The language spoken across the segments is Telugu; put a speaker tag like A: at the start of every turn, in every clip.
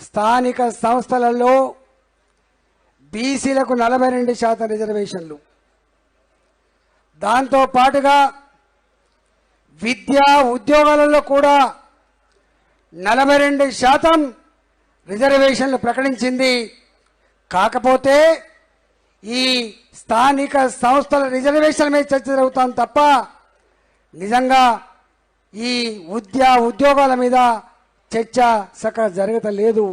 A: స్థానిక సంస్థలలో బీసీలకు నలభై రెండు శాతం రిజర్వేషన్లు. దాంతో పాటుగా విద్యా ఉద్యోగాలలో కూడా నలభై రెండు శాతం రిజర్వేషన్లు ప్రకటించింది. కాకపోతే ఈ స్థానిక సంస్థల రిజర్వేషన్ల మీద చర్చ జరుగుతాం తప్ప నిజంగా ఈ ఉద్యా ఉద్యోగాల మీద చర్చ సక జరగటలేదు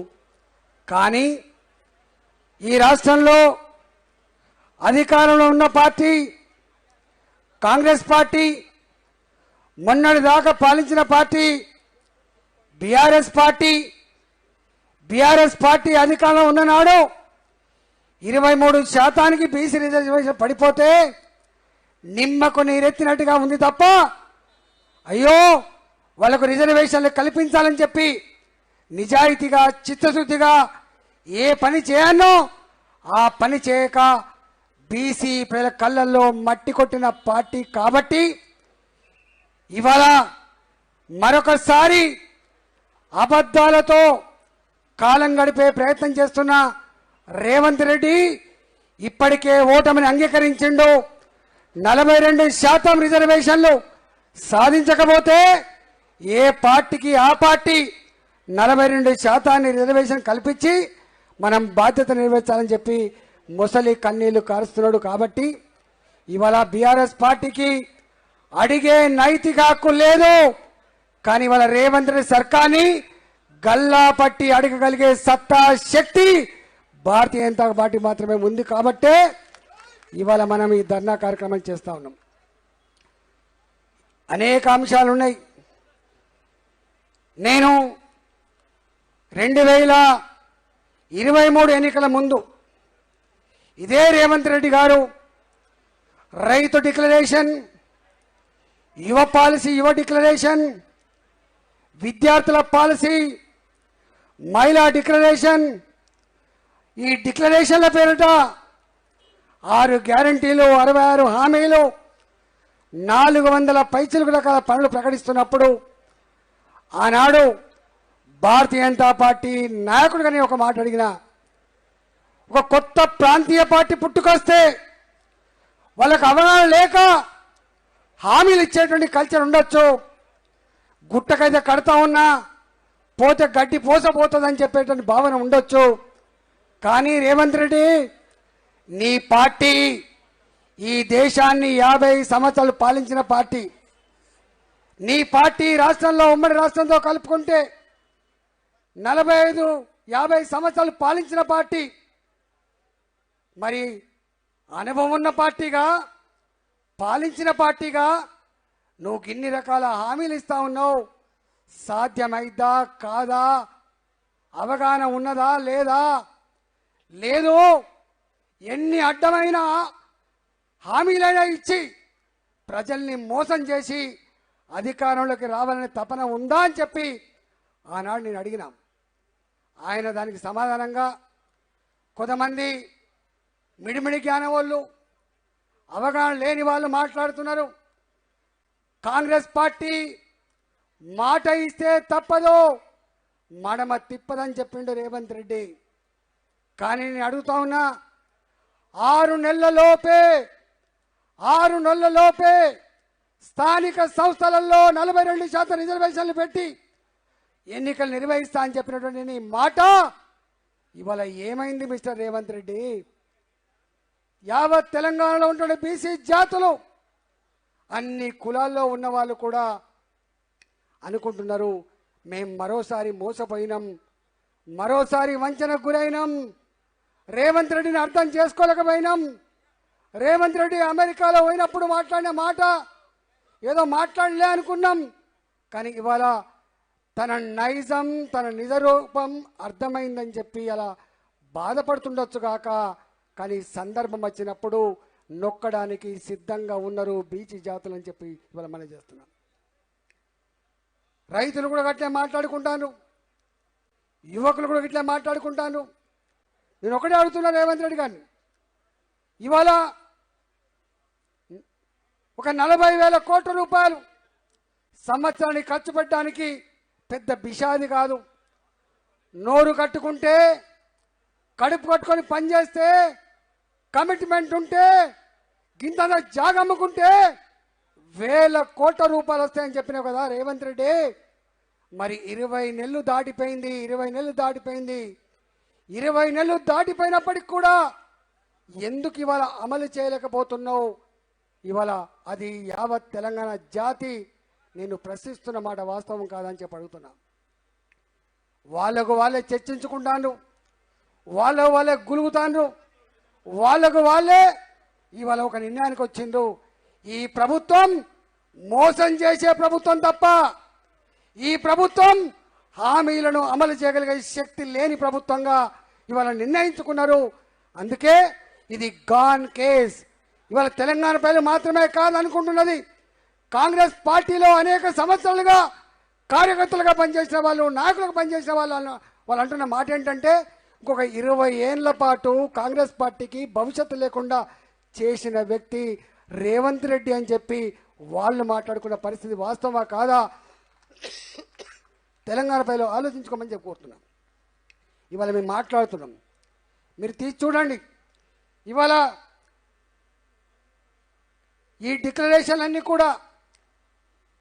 A: కానీ ఈ రాష్ట్రంలో అధికారంలో ఉన్న పార్టీ కాంగ్రెస్ పార్టీ మొన్నటి దాకా పాలించిన party BRS party BRS party అధికారంలో ఉన్ననాడు ఇరవై మూడు శాతానికి బీసీ రిజర్వేషన్ పడిపోతే నిమ్మకు నీరెత్తినట్టుగా ఉంది తప్ప అయ్యో వాళ్ళకు రిజర్వేషన్లు కల్పించాలని చెప్పి నిజాయితీగా చిత్తశుద్ధిగా ఏ పని చేయనో ఆ పని చేయక బీసీ ప్రజల కళ్ళల్లో మట్టి కొట్టిన పార్టీ కాబట్టి ఇవాళ మరొకసారి అబద్ధాలతో కాలం గడిపే ప్రయత్నం చేస్తున్న రేవంత్ రెడ్డి ఇప్పటికే ఓటమిని అంగీకరించిండు. నలభై రెండు శాతం రిజర్వేషన్లు సాధించకపోతే ఏ పార్టీకి ఆ పార్టీ నలభై రెండు శాతాన్ని రిజర్వేషన్ కల్పించి మనం బాధ్యత నెరవేర్చాలని చెప్పి ముసలి కన్నీళ్ళు కారుస్తున్నాడు కాబట్టి ఇవాళ బీఆర్ఎస్ పార్టీకి అడిగే నైతిక హక్కు లేదు. కానీ ఇవాళ రేవంత్ రెడ్డి సర్కార్ని గల్లా పట్టి అడగగలిగే సత్తా శక్తి భారతీయ జనతా పార్టీ మాత్రమే ఉంది కాబట్టే ఇవాళ మనం ఈ ధర్నా కార్యక్రమం చేస్తా ఉన్నాం. అనేక అంశాలు ఉన్నాయి నేను రెండు వేల ఇరవై మూడు ఎన్నికల ముందు ఇదే రేవంత్ రెడ్డి గారు రైతు డిక్లరేషన్ యువ పాలసీ యువ డిక్లరేషన్ విద్యార్థుల పాలసీ మహిళా డిక్లరేషన్ ఈ డిక్లరేషన్ల పేరిట ఆరు గ్యారంటీలు అరవై ఆరు హామీలు నాలుగు వందల పైచలకు రకాల పనులు ప్రకటిస్తున్నప్పుడు ఆనాడు భారతీయ జనతా పార్టీ నాయకుడిగా నేను ఒక మాట అడిగిన ఒక కొత్త ప్రాంతీయ పార్టీ పుట్టుకొస్తే వాళ్ళకు అవగాహన లేక హామీలు ఇచ్చేటువంటి కల్చర్ ఉండొచ్చు. గుట్టకైతే కడతా ఉన్నా పోతే గడ్డి పోసపోతుందని చెప్పేటువంటి భావన ఉండొచ్చు. కానీ రేవంత్ రెడ్డి నీ పార్టీ ఈ దేశాన్ని యాభై సంవత్సరాలు పాలించిన పార్టీ. నీ పార్టీ రాష్ట్రంలో ఉమ్మడి రాష్ట్రంతో కలుపుకుంటే నలభై ఐదు యాభై సంవత్సరాలు పాలించిన పార్టీ. మరి అనుభవం ఉన్న పార్టీగా పాలించిన పార్టీగా నువ్వు ఇన్ని రకాల హామీలు ఇస్తా ఉన్నావు. సాధ్యమైద్దా కాదా? అవగాహన ఉన్నదా? లేదా? లేదు. ఎన్ని అడ్డమైన హామీలైనా ఇచ్చి ప్రజల్ని మోసం చేసి అధికారంలోకి రావాలనే తపన ఉందా అని చెప్పి ఆనాడు నేను అడిగినాం. ఆయన దానికి సమాధానంగా కొంతమంది మిడిమిడి జ్ఞానం వాళ్ళు అవగాహన లేని వాళ్ళు మాట్లాడుతున్నారు. కాంగ్రెస్ పార్టీ మాట ఇస్తే తప్పదు మడమ తిప్పదని చెప్పిండు రేవంత్ రెడ్డి. కానీ నేను అడుగుతా ఉన్నా ఆరు నెలల లోపే ఆరు నెలల లోపే స్థానిక సంస్థలలో నలభై రెండు శాతం రిజర్వేషన్లు పెట్టి ఎన్నికలు నిర్వహిస్తా అని చెప్పినటువంటి నీ మాట ఇవాళ ఏమైంది మిస్టర్ రేవంత్ రెడ్డి? యావత్ తెలంగాణలో ఉంటున్న బీసీ జాతులు అన్ని కులాల్లో ఉన్న వాళ్ళు కూడా అనుకుంటున్నారు మేం మరోసారి మోసపోయినాం మరోసారి వంచనకు గురైనాం రేవంత్ రెడ్డిని అర్థం చేసుకోలేకపోయినాం రేవంత్ రెడ్డి అమెరికాలో పోయినప్పుడు మాట్లాడిన మాట ఏదో మాట్లాడలే అనుకున్నాం. కానీ ఇవాళ తన నైజం తన నిజ రూపం అర్థమైందని చెప్పి అలా బాధపడుతుండొచ్చు కాక కానీ సందర్భం వచ్చినప్పుడు నొక్కడానికి సిద్ధంగా ఉన్నారు బీచ్ జాతులు అని చెప్పి ఇవాళ మనం చేస్తున్నాం. రైతులు కూడా అట్లే మాట్లాడుకుంటాను యువకులు కూడా ఇట్లా మాట్లాడుకుంటాను నేను ఒకటే అడుగుతున్నా రేవంత్ రెడ్డి గారిని. ఇవాళ ఒక నలభై వేల కోట్ల రూపాయలు. సంవత్సరానికి ఖర్చు పెట్టడానికి పెద్ద బిషాది కాదు. నోరు కట్టుకుంటే కడుపు కట్టుకొని పనిచేస్తే కమిట్మెంట్ ఉంటే గింత జాగమ్ముకుంటే వేల కోట్ల రూపాయలు వస్తాయని చెప్పినావు కదా రేవంత్ రెడ్డి. మరి ఇరవై నెలలు దాటిపోయింది ఇరవై నెలలు దాటిపోయింది. ఇరవై నెలలు దాటిపోయినప్పటికి కూడా ఎందుకు ఇవాళ అమలు చేయలేకపోతున్నావు? ఇవాళ అది యావత్ తెలంగాణ జాతి నేను ప్రశ్నిస్తున్న మాట వాస్తవం కాదని చెప్పి అడుగుతున్నా. వాళ్ళకు వాళ్ళే చర్చించుకుంటాను వాళ్ళకు వాళ్ళే గులుగుతాను వాళ్ళకు వాళ్ళే ఇవాళ ఒక నిర్ణయానికి వచ్చిండు ఈ ప్రభుత్వం మోసం చేసే ప్రభుత్వం తప్ప ఈ ప్రభుత్వం హామీలను అమలు చేయగలిగే శక్తి లేని ప్రభుత్వంగా ఇవాళ నిర్ణయించుకున్నారు. అందుకే ఇది గాన్ కేస్ ఇవాళ తెలంగాణ ప్రజలు మాత్రమే కాదనుకుంటున్నది. కాంగ్రెస్ పార్టీలో అనేక సంవత్సరాలుగా కార్యకర్తలుగా పనిచేసిన వాళ్ళు నాయకులుగా పనిచేసిన వాళ్ళు వాళ్ళు అంటున్న మాట ఏంటంటే ఇంకొక ఇరవై ఏళ్ళ పాటు కాంగ్రెస్ పార్టీకి భవిష్యత్తు లేకుండా చేసిన వ్యక్తి రేవంత్ రెడ్డి అని చెప్పి వాళ్ళు మాట్లాడుకున్న పరిస్థితి వాస్తవమా కాదా? తెలంగాణ ప్రజలు ఆలోచించుకోమని చెప్పి కోరుతున్నాం. ఇవాళ మేము మాట్లాడుతున్నాం. మీరు తీసి చూడండి. ఇవాళ ఈ డిక్లరేషన్లన్నీ కూడా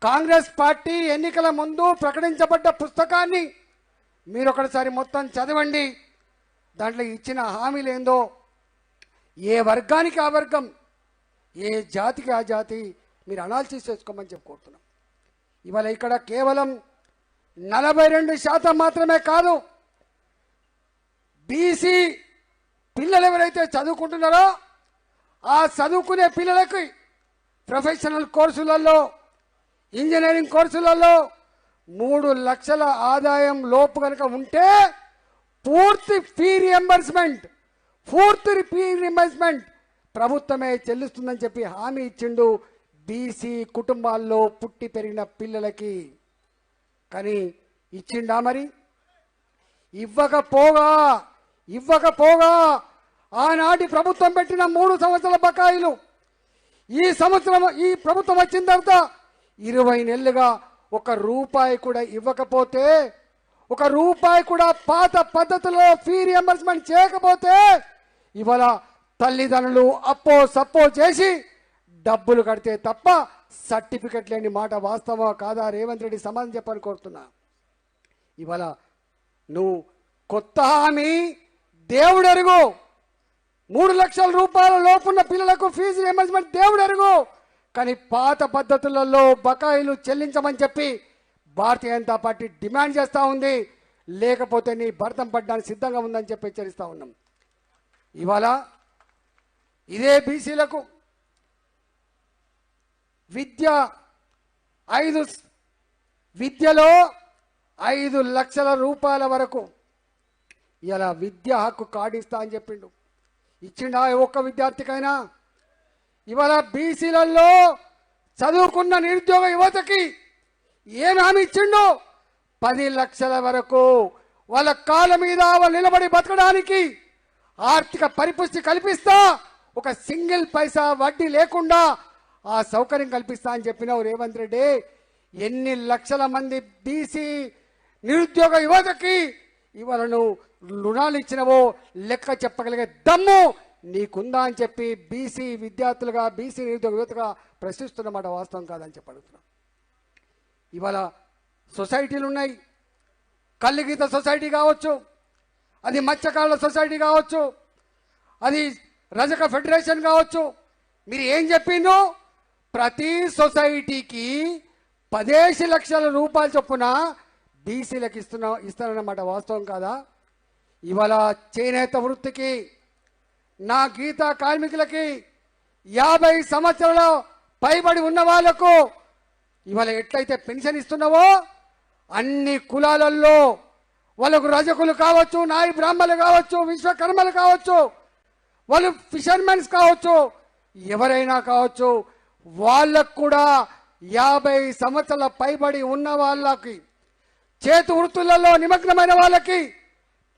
A: కాంగ్రెస్ పార్టీ ఎన్నికల ముందు ప్రకటించబడ్డ పుస్తకాన్ని మీరు ఒకటిసారి మొత్తం చదవండి. దాంట్లో ఇచ్చిన హామీలేందో ఏ వర్గానికి ఆ వర్గం? ఏ జాతికి ఆ జాతి? మీరు అనాలిసిస్ చేసుకోమని చెప్పి కోరుతున్నాం. ఇవాళ ఇక్కడ కేవలం నలభై రెండు శాతం మాత్రమే కాదు బీసీ పిల్లలు ఎవరైతే చదువుకుంటున్నారో ఆ చదువుకునే పిల్లలకి ప్రొఫెషనల్ కోర్సులలో ఇంజనీరింగ్ కోర్సులలో మూడు లక్షల ఆదాయం లోపు కనుక ఉంటే పూర్తి ఫీ రియంబర్స్మెంట్ పూర్తి ఫీ రియంబర్స్మెంట్ ప్రభుత్వమే చెల్లిస్తుందని చెప్పి హామీ ఇచ్చిండు బీసీ కుటుంబాల్లో పుట్టి పెరిగిన పిల్లలకి. కానీ ఇచ్చిండా మరి? ఇవ్వకపోగా ఇవ్వకపోగా ఆనాటి ప్రభుత్వం పెట్టిన మూడు సంవత్సరాల బకాయిలు ఈ సంవత్సరం ఈ ప్రభుత్వం వచ్చిన తర్వాత ఇరవై నెలలుగా ఒక రూపాయి కూడా ఇవ్వకపోతే ఒక రూపాయి కూడా పాత పద్ధతిలో ఫీ రియంబర్స్మెంట్ చేయకపోతే ఇవాళ తల్లిదండ్రులు అప్పో సప్పో చేసి డబ్బులు కడితే తప్ప సర్టిఫికెట్ లేని మాట వాస్తవా కాదా? రేవంత్ రెడ్డి సమాధానం చెప్పని కోరుతున్నా. ఇవాళ నువ్వు కొత్త హామీ దేవుడరుగు మూడు లక్షల రూపాయల లోపున్న పిల్లలకు ఫీజు రియంబర్స్మెంట్ దేవుడు ఎరుగు కానీ పాత పద్ధతులలో బకాయిలు చెల్లించమని చెప్పి భారతీయ జనతా పార్టీ డిమాండ్ చేస్తూ ఉంది. లేకపోతే నీ భర్తం పడ్డానికి సిద్ధంగా ఉందని చెప్పి హెచ్చరిస్తూ ఉన్నాం. ఇవాళ ఇదే బీసీలకు విద్య ఐదు విద్యలో ఐదు లక్షల రూపాయల వరకు ఇలా విద్య హక్కు కాడిస్తా ఇస్తా అని చెప్పిండు. ఇచ్చిండా ఏ ఒక్క విద్యార్థికైనా? ఇవాళ బీసీలలో చదువుకున్న నిరుద్యోగ యువతకి ఏమి హామీ ఇచ్చిండో? పది లక్షల వరకు. వాళ్ళ కాళ్ళ మీద వాళ్ళు నిలబడి బతకడానికి ఆర్థిక పరిపుష్టి కల్పిస్తా ఒక సింగిల్ పైసా వడ్డీ లేకుండా ఆ సౌకర్యం కల్పిస్తా అని చెప్పినావు రేవంత్ రెడ్డి. ఎన్ని లక్షల మంది బీసీ నిరుద్యోగ యువతకి ఇవాళ రుణాలు ఇచ్చినవో లెక్క చెప్పగలిగే దమ్ము నీకుందా అని చెప్పి బీసీ విద్యార్థులుగా బీసీ నిరుద్యోగ యువతగా ప్రశ్నిస్తున్నమాట వాస్తవం కాదని చెప్పి అడుగుతున్నాం. ఇవాళ సొసైటీలు ఉన్నాయి కల్లిగీత సొసైటీ కావచ్చు అది మత్స్యకారుల సొసైటీ కావచ్చు అది రజక ఫెడరేషన్ కావచ్చు. మీరు ఏం చెప్పిండ్రు? ప్రతి సొసైటీకి పదేసి లక్షల రూపాయలు చొప్పున బీసీలకు ఇస్తున్నా ఇస్తానన్నమాట వాస్తవం కాదా? ఇవాళ చేనేత వృత్తికి నా గీత కార్మికులకి యాభై సంవత్సరాల పైబడి ఉన్న వాళ్ళకు ఇవాళ ఎట్లయితే పెన్షన్ ఇస్తున్నావో అన్ని కులాలలో వాళ్ళకు రజకులు కావచ్చు నాయి బ్రాహ్మణులు కావచ్చు విశ్వకర్మలు కావచ్చు వాళ్ళు ఫిషర్మెన్స్ కావచ్చు ఎవరైనా కావచ్చు వాళ్ళకు కూడా యాభై సంవత్సరాల పైబడి ఉన్న వాళ్ళకి చేతి వృత్తులలో నిమగ్నమైన వాళ్ళకి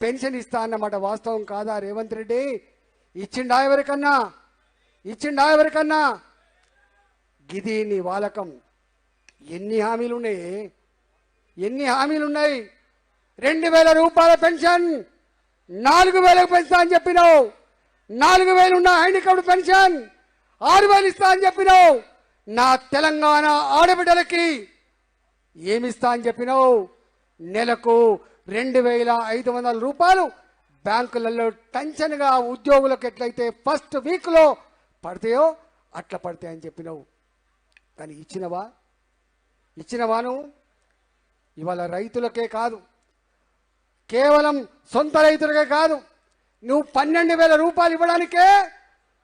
A: పెన్షన్ ఇస్తా అన్నమాట. వాస్తవం కాదా రేవంత్ రెడ్డి? ఇచ్చిండా ఎవరికన్నా? ఇచ్చిండా ఎవరికన్నా? గిది నీ వాలకం. ఎన్ని హామీలు ఉన్నాయి ఎన్ని హామీలు ఉన్నాయి రెండు వేల రూపాయల పెన్షన్ నాలుగు వేలకు పెంచుతా అని చెప్పినావు. నాలుగు వేలు ఉన్న హ్యాండిక్యాప్డ్ పెన్షన్ ఆరు వేలు ఇస్తా అని చెప్పినావు. నా తెలంగాణ ఆడబిడ్డలకి ఏమిస్తా అని చెప్పినావు? నెలకు రెండు వేల ఐదు వందల రూపాయలు బ్యాంకులలో టెన్షన్గా ఉద్యోగులకు ఎట్లయితే ఫస్ట్ వీక్లో పడతాయో అట్లా పడతాయని చెప్పినావు. కానీ ఇచ్చినవా? ఇచ్చినవాను? ఇవాళ రైతులకే కాదు. కేవలం సొంత రైతులకే కాదు. నువ్వు పన్నెండు వేల రూపాయలు ఇవ్వడానికే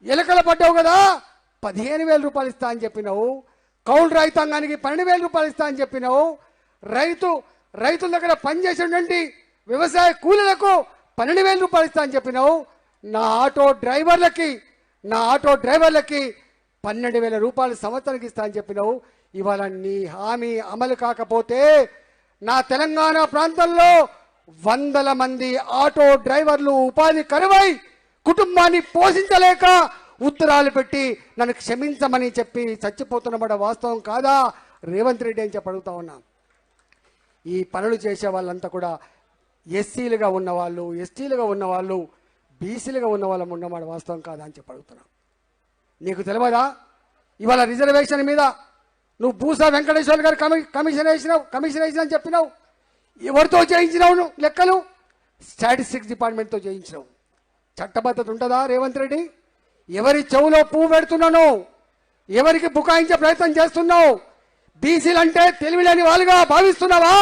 A: ఎలకలు పడ్డావు కదా. పదిహేను వేల రూపాయలు ఇస్తా అని చెప్పినావు. కౌలు రైతాంగానికి పన్నెండు వేల రూపాయలు ఇస్తా అని చెప్పినావు. రైతు రైతుల దగ్గర పనిచేసేటువంటి వ్యవసాయ కూలీలకు పన్నెండు వేల రూపాయలు ఇస్తా అని చెప్పినావు. నా ఆటో డ్రైవర్లకి నా ఆటో డ్రైవర్లకి పన్నెండు వేల రూపాయలు సంవత్సరానికి ఇస్తా అని చెప్పినావు. ఇవాళ నీ హామీ అమలు కాకపోతే నా తెలంగాణ ప్రాంతంలో వందల మంది ఆటో డ్రైవర్లు ఉపాధి కరువై కుటుంబాన్ని పోషించలేక ఉత్తరాలు పెట్టి నన్ను క్షమించమని చెప్పి చచ్చిపోతున్నమాట వాస్తవం కాదా? రేవంత్ రెడ్డి అని చెప్పి అడుగుతా ఉన్నాను ఈ పనులు చేసే వాళ్ళంతా కూడా ఎస్సీలుగా ఉన్నవాళ్ళు ఎస్టీలుగా ఉన్నవాళ్ళు బీసీలుగా ఉన్న వాళ్ళం ఉన్నమాట వాస్తవం కాదా అని చెప్పి అడుగుతున్నా. నీకు తెలియదా? ఇవాళ రిజర్వేషన్ మీద నువ్వు భూసా వెంకటేశ్వర గారు కమి కమిషన్ వేసినావు కమిషన్ వేసినా అని చెప్పినావు. ఎవరితో చేయించినావు నువ్వు లెక్కలు? స్టాటిస్టిక్స్ డిపార్ట్మెంట్తో చేయించినావు. చట్టబద్ధత ఉంటుందా రేవంత్ రెడ్డి? ఎవరి చెవులో పువ్వు పెడుతున్నాను? ఎవరికి బుకాయించే ప్రయత్నం చేస్తున్నావు? బీసీలు అంటే తెలివిలేని వాళ్ళుగా భావిస్తున్నావా?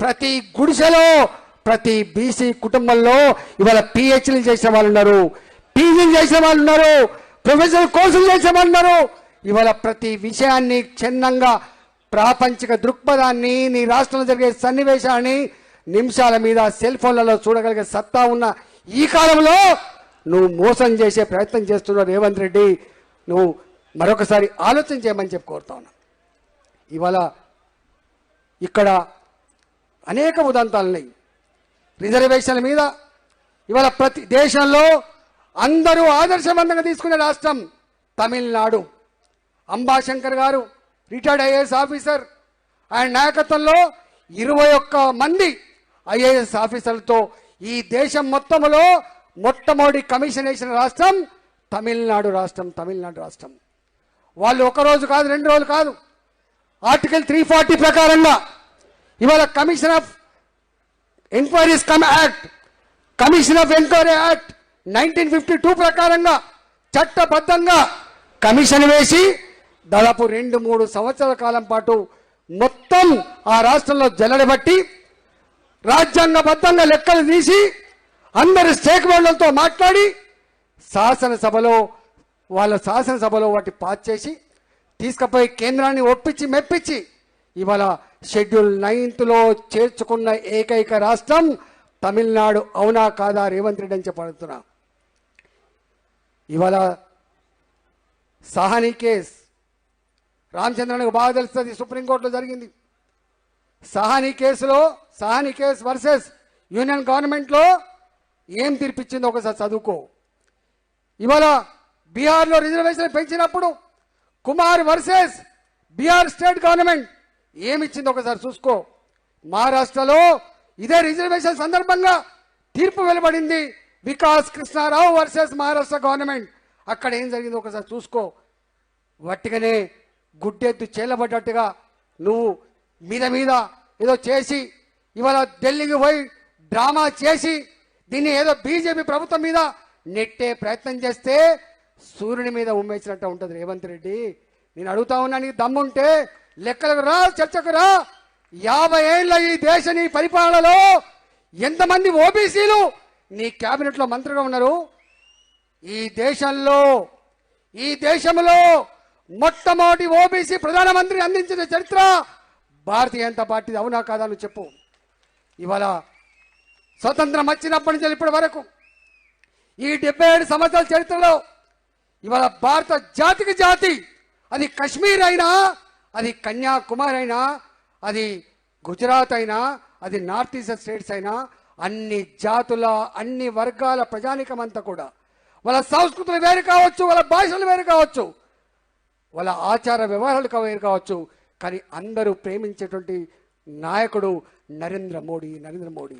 A: ప్రతి గుడిసెలో ప్రతి బీసీ కుటుంబంలో ఇవాళ పిహెచ్లు చేసిన వాళ్ళు ఉన్నారు పీజీలు చేసిన వాళ్ళు ఉన్నారు ప్రొఫెషనల్ కోర్సులు చేసిన వాళ్ళు ఉన్నారు ఇవాళ ప్రతి విషయాన్ని క్షుణ్ణంగా ప్రాపంచిక దృక్పథాన్ని నీ రాష్ట్రంలో జరిగే సన్నివేశాన్ని నిమిషాల మీద సెల్ ఫోన్లలో చూడగలిగే సత్తా ఉన్న ఈ కాలంలో నువ్వు మోసం చేసే ప్రయత్నం చేస్తున్నావు రేవంత్ రెడ్డి. నువ్వు మరొకసారి ఆలోచన చేయమని చెప్పి కోరుతా ఉన్నా. ఇవాళ ఇక్కడ అనేక ఉదంతాలు ఉన్నాయి రిజర్వేషన్ల మీద ఇవాళ ప్రతి దేశంలో అందరూ ఆదర్శవంతంగా తీసుకునే రాష్ట్రం తమిళనాడు. అంబాశంకర్ గారు రిటైర్డ్ ఐఏఎస్ ఆఫీసర్ ఆయన నాయకత్వంలో ఇరవై ఒక్క మంది ఐఏఎస్ ఆఫీసర్లతో ఈ దేశం మొత్తంలో మొట్టమొదటి కమిషన్ వేసిన రాష్ట్రం తమిళనాడు రాష్ట్రం తమిళనాడు రాష్ట్రం. వాళ్ళు ఒక రోజు కాదు రెండు రోజులు కాదు. ఆర్టికల్ త్రీ ఫార్టీ ప్రకారంగా ఇవాళ commission of enquiries cum act commission of enquiry act nineteen fifty two ప్రకారంగా చట్టబద్ధంగా కమిషన్ వేసి దాదాపు రెండు మూడు సంవత్సరాల కాలం పాటు మొత్తం ఆ రాష్ట్రంలో జల్లడబట్టి రాజ్యాంగబద్ధంగా లెక్కలు తీసి అందరి స్టేక్ హోల్డర్లతో మాట్లాడి శాసనసభలో వాళ్ళ శాసనసభలో వాటి పాస్ చేసి తీసుకుపోయి కేంద్రాన్ని ఒప్పించి మెప్పించి ఇవాళ షెడ్యూల్ నైన్త్లో చేర్చుకున్న ఏకైక రాష్ట్రం తమిళనాడు. అవునా కాదా? రేవంత్ రెడ్డి అని చెప్పడుతున్నా. ఇవాళ సహానీ కేస్ రామచంద్రన్కు బాగా తెలుస్తుంది సుప్రీంకోర్టులో జరిగింది. సహాని కేసులో సహాని కేసు వర్సెస్ యూనియన్ గవర్నమెంట్లో ఏం తీర్పిచ్చిందో ఒకసారి చదువుకో. ఇవాళ బీహార్లో రిజర్వేషన్ పెంచినప్పుడు Kumar versus Bihar state government. ఏమిచ్చింది ఒకసారి చూసుకో. మహారాష్ట్రలో ఇదే రిజర్వేషన్ సందర్భంగా తీర్పు వెలువడింది వికాస్ కృష్ణారావు వర్సెస్ మహారాష్ట్ర గవర్నమెంట్. అక్కడ ఏం జరిగిందో ఒకసారి చూసుకో. వట్టిగానే గుడ్డెద్దు చేలబడ్డట్టుగా నువ్వు మీద మీద ఏదో చేసి ఇవాళ ఢిల్లీకి పోయి డ్రామా చేసి దీన్ని ఏదో బీజేపీ ప్రభుత్వం మీద నెట్టే ప్రయత్నం చేస్తే సూర్యుని మీద ఉమ్మేసినట్టు ఉంటుంది రేవంత్ రెడ్డి. నేను అడుగుతా ఉన్నా నీకు దమ్ముంటే లెక్కలకు రా చర్చకు రా. యాభై ఏళ్ళ ఈ దేశ నీ పరిపాలనలో ఎంతమంది ఓబీసీలు నీ క్యాబినెట్లో మంత్రిగా ఉన్నారు? ఈ దేశంలో ఈ దేశంలో మొట్టమొదటి ఓబీసీ ప్రధానమంత్రి అందించిన చరిత్ర భారతీయ జనతా పార్టీ అవునా కాదా నువ్వు చెప్పు. ఇవాళ స్వతంత్రం వచ్చినప్పటి నుంచి ఇప్పటి వరకు ఈ డెబ్బై ఏడు సంవత్సరాల చరిత్రలో ఇవాళ భారత జాతికి జాతి. అది కశ్మీర్ అయినా అది కన్యాకుమారి అయినా అది గుజరాత్ అయినా అది నార్త్ ఈస్ట్ స్టేట్స్ అయినా అన్ని జాతుల అన్ని వర్గాల ప్రజానికం అంతా కూడా. వాళ్ళ సంస్కృతులు వేరు కావచ్చు వాళ్ళ భాషలు వేరు కావచ్చు వాళ్ళ ఆచార వ్యవహారాలు వేరు కావచ్చు కానీ అందరూ ప్రేమించేటువంటి నాయకుడు నరేంద్ర మోడీ నరేంద్ర మోడీ.